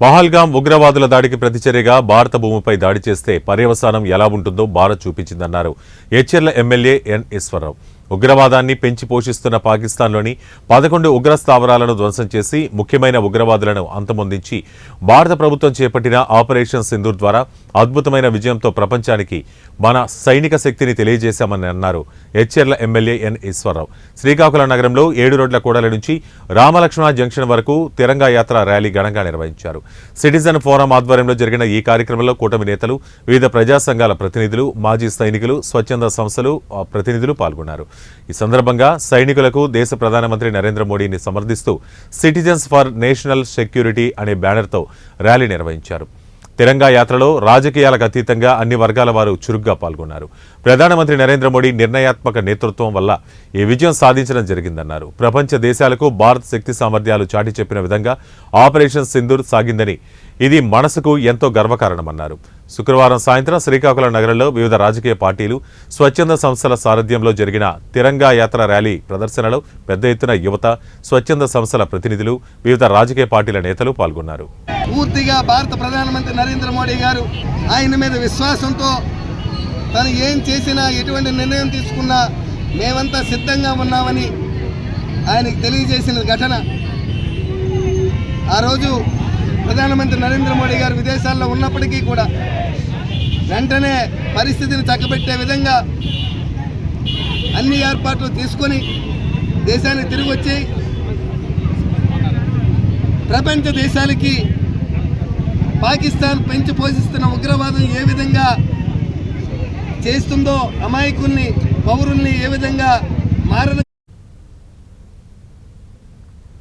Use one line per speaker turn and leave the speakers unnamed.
పహల్గాం ఉగ్రవాదుల దాడికి ప్రతిచర్యగా భారత భూమిపై దాడి చేస్తే పర్యవసానం ఎలా ఉంటుందో భారత్ చూపించిందన్నారు. హెచ్ఎర్ల ఎమ్మెల్యే ఎన్ ఈశ్వరరావు. ఉగ్రవాదాన్ని పెంచి పోషిస్తున్న పాకిస్తాన్లోని పదకొండు ఉగ్ర స్థావరాలను ధ్వంసం చేసి ముఖ్యమైన ఉగ్రవాదులను అంతమొందించి భారత ప్రభుత్వం చేపట్టిన ఆపరేషన్ సింధూర్ ద్వారా అద్భుతమైన విజయంతో ప్రపంచానికి మన సైనిక శక్తిని తెలియజేశామని అన్నారు హెచ్ఎర్ల ఎమ్మెల్యే ఎన్ ఈశ్వరరావు. శ్రీకాకుళం నగరంలో ఏడు రోడ్ల కూడల నుంచి రామలక్ష్మణ జంక్షన్ వరకు తిరంగా యాత్ర ర్యాలీ ఘనంగా నిర్వహించారు. సిటిజన్ ఫోరం ఆధ్వర్యంలో జరిగిన ఈ కార్యక్రమంలో కూటమి నేతలు వివిధ ప్రజా సంఘాల ప్రతినిధులు మాజీ సైనికులు స్వచ్ఛంద సంస్థలు ప్రతినిధులు పాల్గొన్నారు. ఈ సందర్భంగా సైనికులకు దేశ ప్రధానమంత్రి నరేంద్ర మోడీని సమర్థిస్తూ సిటిజన్స్ ఫర్ నేషనల్ సెక్యూరిటీ అనే బ్యానర్తో ర్యాలీ నిర్వహించారు. తిరంగా యాత్రలో రాజకీయాలకు అతీతంగా అన్ని వర్గాల వారు చురుగ్గా పాల్గొన్నారు. ప్రధానమంత్రి నరేంద్ర మోడీ నిర్ణయాత్మక నేతృత్వం వల్ల ఈ విజయం సాధించడం జరిగిందన్నారు. ప్రపంచ దేశాలకు భారత్ శక్తి సామర్థ్యాలు చాటి చెప్పిన విధంగా ఆపరేషన్ సింధూర్ సాగిందని ఇది మనసుకు ఎంతో గర్వకారణమన్నారు. శుక్రవారం సాయంత్రం శ్రీకాకుళం నగరంలో వివిధ రాజకీయ పార్టీలు స్వచ్ఛంద సంస్థల సారథ్యంలో జరిగిన తిరంగా యాత్ర ర్యాలీ ప్రదర్శనలో పెద్ద ఎత్తున యువత స్వచ్ఛంద సంస్థల ప్రతినిధులు వివిధ రాజకీయ పార్టీల నేతలు పాల్గొన్నారు.
పూర్తిగా భారత ప్రధానమంత్రి నరేంద్ర మోడీ గారు ఆయన మీద విశ్వాసంతో తను ఏం చేసినా ఎటువంటి నిర్ణయం తీసుకున్నా మేమంతా సిద్ధంగా ఉన్నామని ఆయనకు తెలియజేసిన ఘటన. ఆ రోజు ప్రధానమంత్రి నరేంద్ర మోడీ గారు విదేశాల్లో ఉన్నప్పటికీ కూడా వెంటనే పరిస్థితిని చక్కబెట్టే విధంగా అన్ని ఏర్పాట్లు తీసుకొని దేశానికి తిరిగి వచ్చి ప్రపంచ దేశాలకి పాకిస్తాన్ పెంచి పోషిస్తున్న ఉగ్రవాదం ఏ విధంగా చేస్తుందో అమాయకుల్ని పౌరుల్ని ఏ విధంగా మారణ